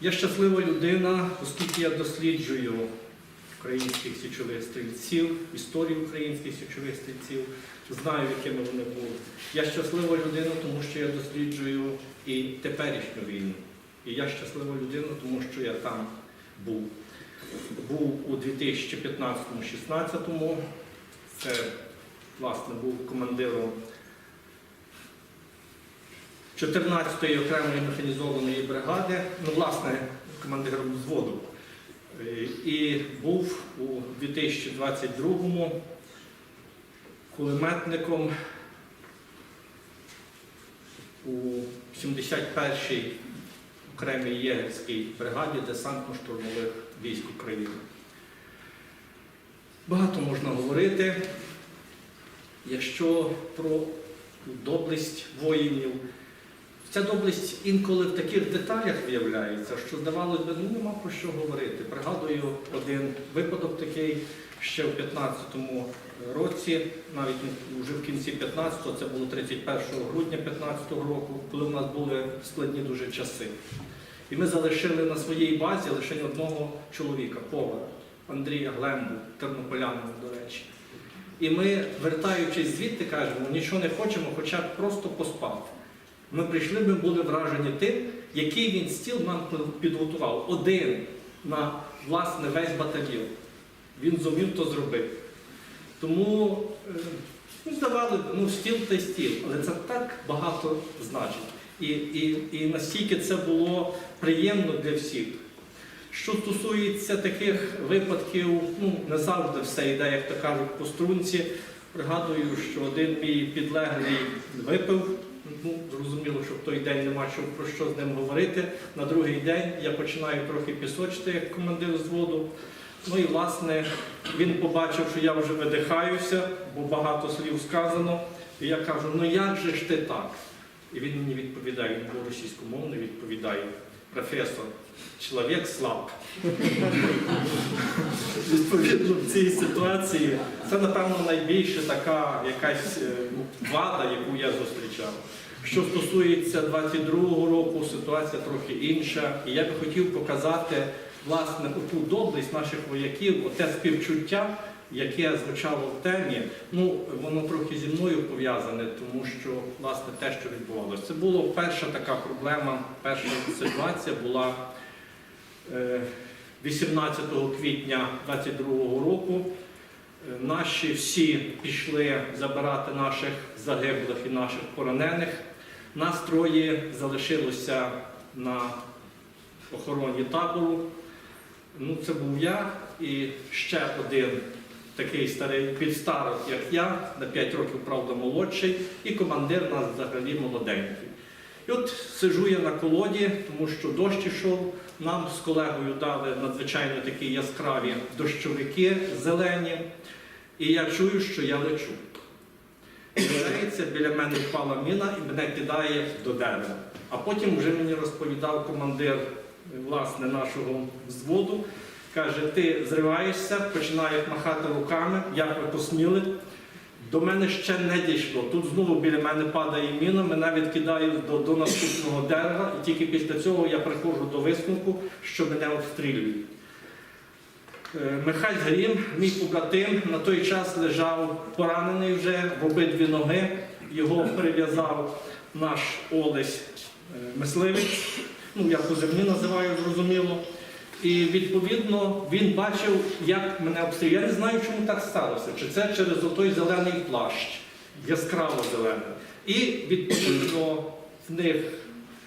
Я щаслива людина, оскільки я досліджую українських січових стрільців, історію українських січових стрільців, знаю, якими вони були. Я щаслива людина, тому що я досліджую і теперішню війну. І я щаслива людина, тому що я там був. Був у 2015-16. Це, власне, був командиром 14-ї окремої механізованої бригади, ну, власне, командиром взводу. І був у 2022-му кулеметником у 71-й окремій єгерській бригаді десантно-штурмових військ України. Багато можна говорити. Якщо про доблесть воїнів, ця доблесть інколи в таких деталях виявляється, що здавалося б, ну нема про що говорити. Пригадую один випадок такий ще в 15-му році, навіть вже в кінці 15-го, це було 31 грудня 15-го року, коли в нас були складні дуже часи. І ми залишили на своїй базі лише одного чоловіка, повара Андрія Глембу, тернополянина, до речі. І ми, вертаючись звідти, кажемо, нічого не хочемо, хоча б просто поспав. Ми прийшли, ми були вражені тим, який він стіл нам підготував. Один на власне весь батальйон. Він зумів то зробити. Тому е, ну, здавали, ну стіл та стіл, але це так багато значить. І, і, і настільки це було приємно для всіх. Що стосується таких випадків, ну не завжди все йде, як то кажуть, по струнці. Пригадую, що один мій підлеглий випив. Ну, зрозуміло, що в той день нема що, про що з ним говорити. На другий день я починаю трохи пісочити як командир взводу. Ну і власне він побачив, що я вже видихаюся, бо багато слів сказано. І я кажу, ну як же ж ти так? І він мені відповідає, він був російськомовний, відповідає, професор, чоловік слаб. Відповідно, в цій ситуації це, напевно, найбільша така якась е, вада, яку я зустрічав. Що стосується 22-го року, ситуація трохи інша. І я би хотів показати власне ту доблесть наших вояків, оте співчуття, яке звучало в темі. Ну, воно трохи зі мною пов'язане, тому що власне те, що відбувалося. Це була перша така проблема, перша ситуація була. е, 18 квітня 22-го року е, наші всі пішли забирати наших загиблих і наших поранених. Нас троє залишилося на охороні табору. Ну, це був я і ще один такий старий підстарок, як я, на 5 років, правда, молодший, і командир нас взагалі молоденький. І от сижу я на колоді, тому що дощ ішов. Нам з колегою дали надзвичайно такі яскраві дощовики зелені. І я чую, що я лечу. Виявляється, біля мене впала міна і мене кидає до дерева. А потім вже мені розповідав командир власне, нашого взводу. Каже, ти зриваєшся, починає махати руками, як ви посміли. До мене ще не дійшло. Тут знову біля мене падає міна, мене відкидають до, до наступного дерева, і тільки після цього я приходжу до висновку, що мене обстрілюють. Е, Михайль Грім, мій побратим, на той час лежав поранений вже в обидві ноги. Його прив'язав наш Олесь е, мисливець, ну я по землі називаю зрозуміло. І відповідно він бачив, як мене обстріляли. Я не знаю, чому так сталося. Чи це через той зелений плащ, яскраво зелений. І відповідно в них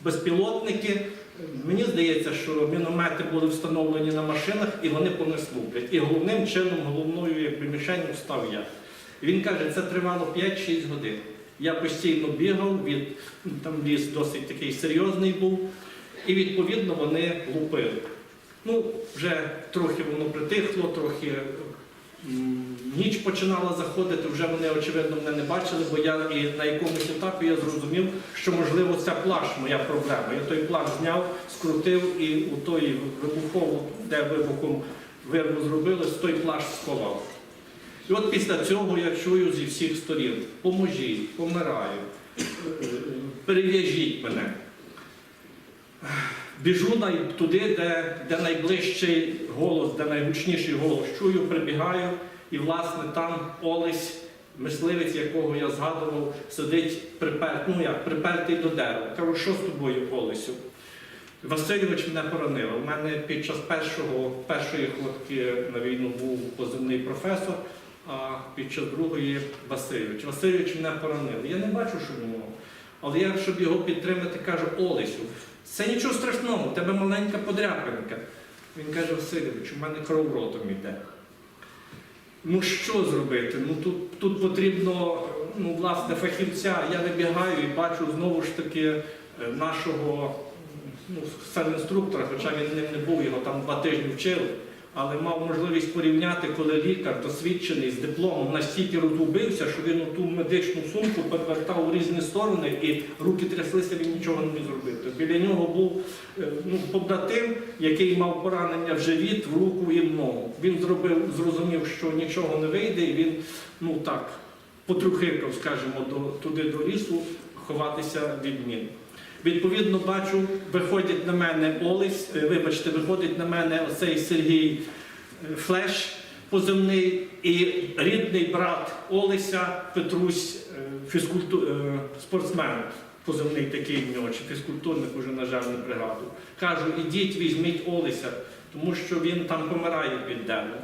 безпілотники. Мені здається, що міномети були встановлені на машинах і вони по них. І головним чином, головною мішенью став я. Він каже, це тривало 5-6 годин. Я постійно бігав, від, ну, там ліс досить такий серйозний був, і відповідно вони лупили. Ну, вже трохи воно притихло, трохи ніч починала заходити, вже вони, очевидно, мене не бачили, бо я і на якомусь етапі я зрозумів, що можливо ця плаш моя проблема. Я той плаш зняв, скрутив і у той вибухову, де вибухом вирву зробили, той плаш сховав. І от після цього я чую зі всіх сторін: поможіть, помираю, е, е, перев'яжіть мене. Біжу туди, де, де найближчий голос, де найгучніший голос чую, прибігаю, і власне там Олесь, мисливець, якого я згадував, сидить припер, ну як, припертий до дерева. Кажу, що з тобою, Олесю? Васильович мене поранив. У мене під час першого, першої ходки на війну був позивний професор, а під час другої Васильович. Васильович мене поранив. Я не бачу, що в. Але я, щоб його підтримати, кажу, Олесю, це нічого страшного, у тебе маленька подряпинка. Він каже, Васильович, у мене кров ротом йде. Ну що зробити? Ну тут, тут потрібно ну, власне фахівця. Я вибігаю і бачу знову ж таки е, нашого ну, інструктора, хоча він ним не був, його там два тижні вчили, але мав можливість порівняти, коли лікар досвідчений з дипломом настільки розгубився, що він ту медичну сумку перевертав у різні сторони і руки тряслися, він нічого не міг зробити. Біля нього був е, ну, побратим, який мав поранення в живіт, в руку і в ногу. Він зробив, зрозумів, що нічого не вийде, і він ну так потрухикав, скажімо, до, туди до лісу ховатися від мін. Відповідно, бачу, виходить на мене Олесь, е, вибачте, виходить на мене оцей Сергій е, Флеш позивний і рідний брат Олеся Петрусь, е, фізкульту... спортсмен, позивний такий в нього, чи фізкультурник уже, на жаль, не пригадую. Кажу, ідіть, візьміть Олеся, тому що він там помирає під деревом.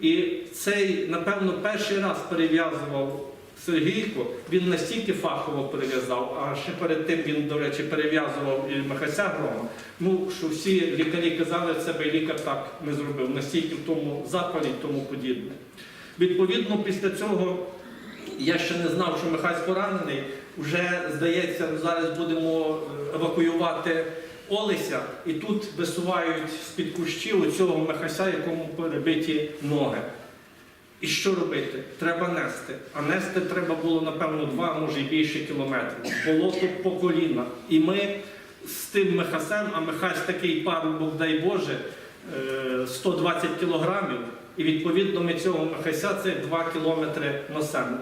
І цей, напевно, перший раз перев'язував Сергійко, він настільки фахово перев'язав, а ще перед тим він, до речі, перев'язував і Михася Грома. Ну, що всі лікарі казали, це би лікар так не зробив, настільки в тому запалі і тому подібне. Відповідно, після цього я ще не знав, що Михась поранений. Вже, здається, зараз будемо е, евакуювати Олеся, і тут висувають з-під кущів цього Михася, якому перебиті ноги. І що робити? Треба нести. А нести треба було, напевно, два, може і більше кілометрів. Болото по коліна. І ми з тим Михасем, а Михась такий парубок, дай Боже, е, 120 кілограмів. І відповідно ми цього Михася це 2 кілометри носемо.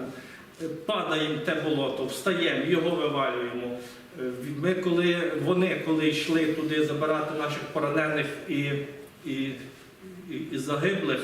Е, Падаємо те болото, встаємо, його вивалюємо. Е, Ми коли, вони, коли йшли туди забирати наших поранених і, і, і, і загиблих,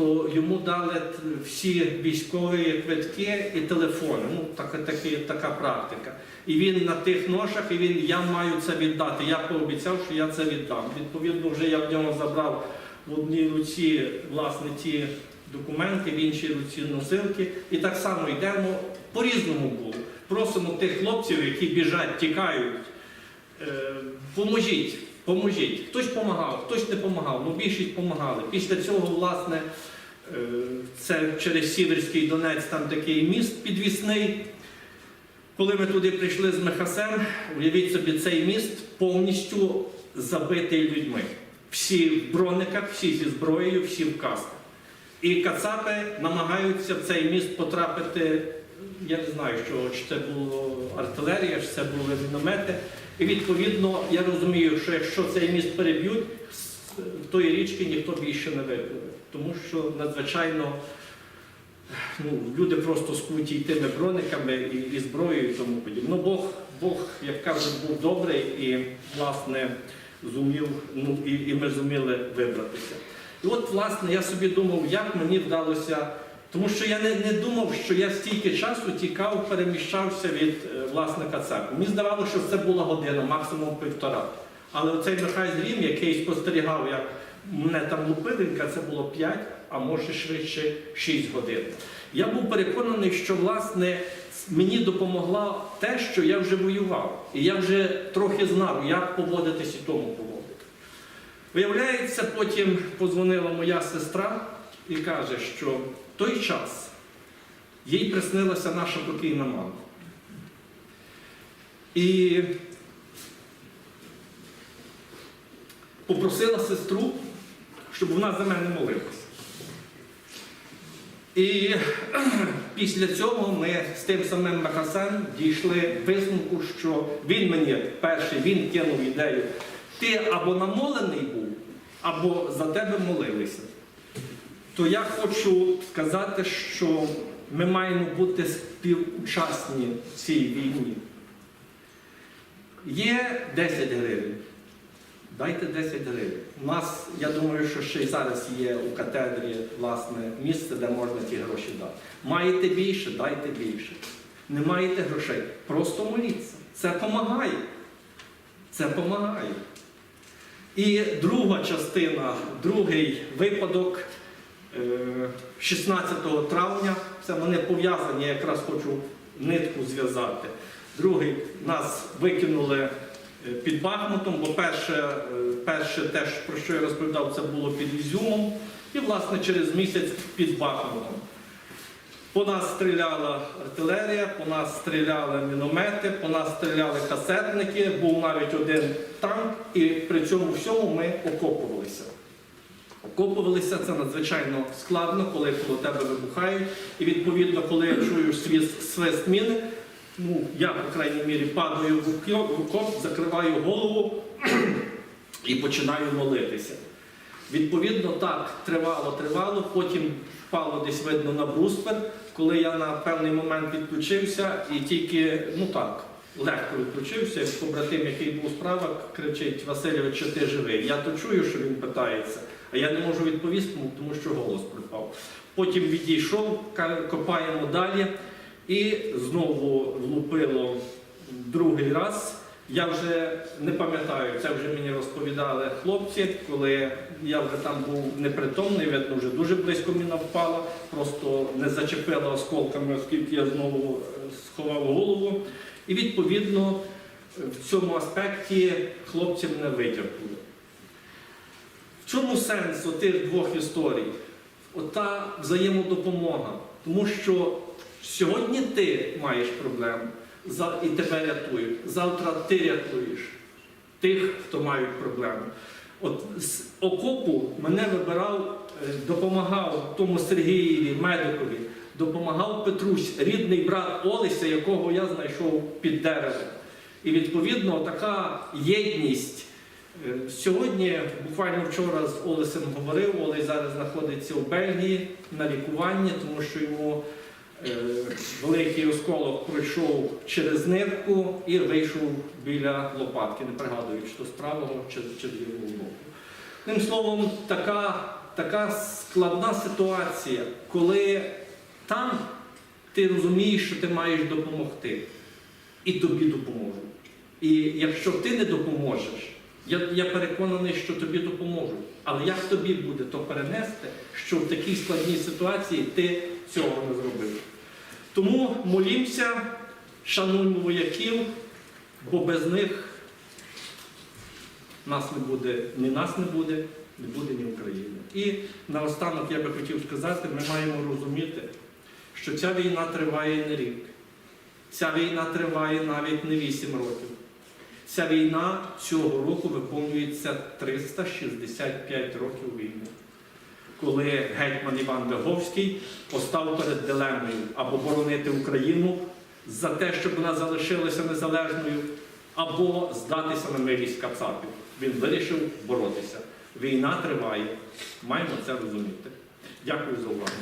то йому дали всі військові квитки і телефони. Ну, така, такі, така практика. І він на тих ношах, і він я маю це віддати. Я пообіцяв, що я це віддам. Відповідно, вже я в нього забрав в одній руці власне ті документи, в іншій руці носилки. І так само йдемо по-різному було. Просимо тих хлопців, які біжать, тікають. Е, поможіть, поможіть. Хтось допомагав, хтось не допомагав, ну більшість допомагали. Після цього, власне, це через Сіверський Донець, там такий міст підвісний. Коли ми туди прийшли з Мехасем, уявіть собі, цей міст повністю забитий людьми. Всі в брониках, всі зі зброєю, всі в касках. І кацапи намагаються в цей міст потрапити. Я не знаю, що чи це було артилерія, чи це були міномети. І відповідно я розумію, що якщо цей міст переб'ють, тої річки ніхто більше не випливе. Тому що надзвичайно ну, люди просто скуті тими брониками і, і зброєю і тому подібне. Ну, Бог, Бог, як кажуть, був добрий і, власне, зумів, ну, і, і ми зуміли вибратися. І от, власне, я собі думав, як мені вдалося, тому що я не, не думав, що я стільки часу тікав, переміщався від е, власника церкви. Мені здавалося, що це була година, максимум півтора. Але оцей Михай Зрім, який спостерігав, як мене там лупиденька, це було 5, а може швидше 6 годин. Я був переконаний, що власне мені допомогла те, що я вже воював. І я вже трохи знав, як поводитись і тому поводити. Виявляється, потім позвонила моя сестра і каже, що в той час їй приснилася наша покійна мама. І попросила сестру, щоб вона за мене молилася. І після цього ми з тим самим Махасем дійшли висновку, що він мені перший він кинув ідею. Ти або намолений був, або за тебе молилися. То я хочу сказати, що ми маємо бути співучасні в цій війні. Є 10 гривень, Дайте 10 гривень. У нас, я думаю, що ще й зараз є у катедрі власне місце, де можна ті гроші дати. Маєте більше, дайте більше. Не маєте грошей, просто моліться. Це допомагає. Це допомагає. І друга частина, другий випадок е, 16 травня, це вони пов'язані, якраз хочу нитку зв'язати. Другий нас викинули е, під Бахмутом, бо перше, е, перше те, про що я розповідав, це було під Ізюмом, і власне через місяць під Бахмутом. По нас стріляла артилерія, по нас стріляли міномети, по нас стріляли касетники, був навіть один танк, і при цьому всьому ми окопувалися. Окопувалися це надзвичайно складно, коли коло тебе вибухають. І відповідно, коли свист, свист міни, ну я, по крайній мірі, падаю в окоп- закриваю голову і починаю молитися. Відповідно, так, тривало, тривало, потім впало десь видно на бруствер, коли я на певний момент відключився і тільки, ну так, легко відключився, побратим, який був справа, кричить Васильович, чи ти живий? Я то чую, що він питається, а я не можу відповісти, тому що голос припав. Потім відійшов, копаємо далі, і знову влупило другий раз. Я вже не пам'ятаю, це вже мені розповідали хлопці, коли я вже там був непритомний, видно, вже дуже близько міна впала, просто не зачепила осколками, оскільки я знову е, сховав голову. І відповідно в цьому аспекті хлопці мене витягнули. В чому сенс отих двох історій? Ота взаємодопомога. Тому що сьогодні ти маєш проблему і тебе рятують. Завтра ти рятуєш тих, хто мають проблеми. От з окопу мене вибирав, е, допомагав тому Сергієві, медикові, допомагав Петрусь, рідний брат Олеся, якого я знайшов під деревом. І відповідно така єдність. Е, Сьогодні, буквально вчора з Олесем говорив, Олесь зараз знаходиться у Бельгії на лікуванні, тому що йому великий осколок пройшов через нирку і вийшов біля лопатки. Не пригадую, чи то з правого, чи, чи з лівого боку. Тим словом, така, така складна ситуація, коли там ти розумієш, що ти маєш допомогти, і тобі допоможуть. І якщо ти не допоможеш, я, я переконаний, що тобі допоможуть. Але як тобі буде то перенести, що в такій складній ситуації ти цього не зробив? Тому молімося, шануємо вояків, бо без них нас не буде, ні нас не буде, не буде ні України. І наостанок я би хотів сказати, ми маємо розуміти, що ця війна триває не рік. Ця війна триває навіть не 8 років. Ця війна цього року виповнюється 365 років війни. Коли гетьман Іван Виговський постав перед дилемою або боронити Україну за те, щоб вона залишилася незалежною, або здатися на милість Кацапів. Він вирішив боротися. Війна триває. Маємо це розуміти. Дякую за увагу.